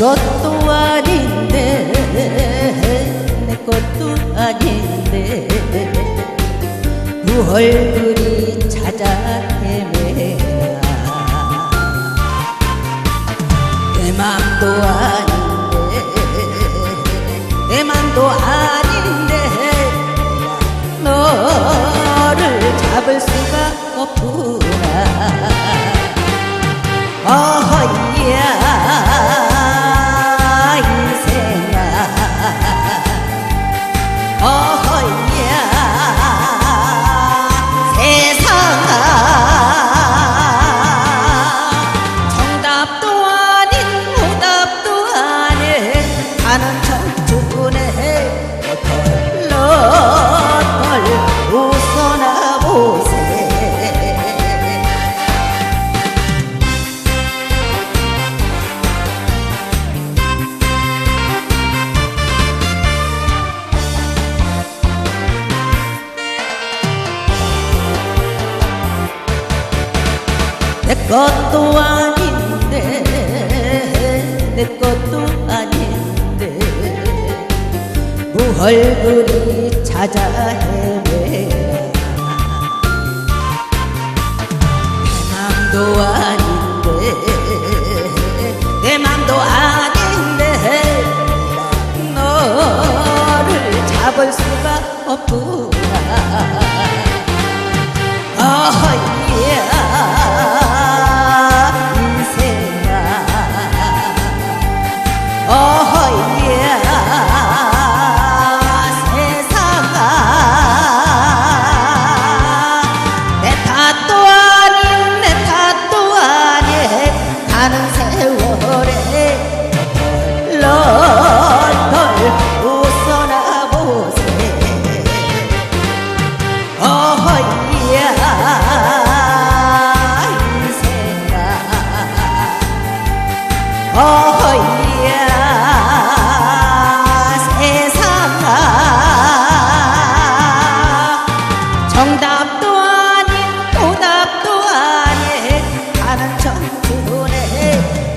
것도 아닌데 내 것도 아닌데. 그 얼굴이 찾아 헤매라 내 맘도 아닌데 내 맘도 아닌데 내 것도 아닌데 내 것도 아닌데 그 얼굴이 찾아 헤 아 정답도 아닌 도답도 아닌 가는 천천에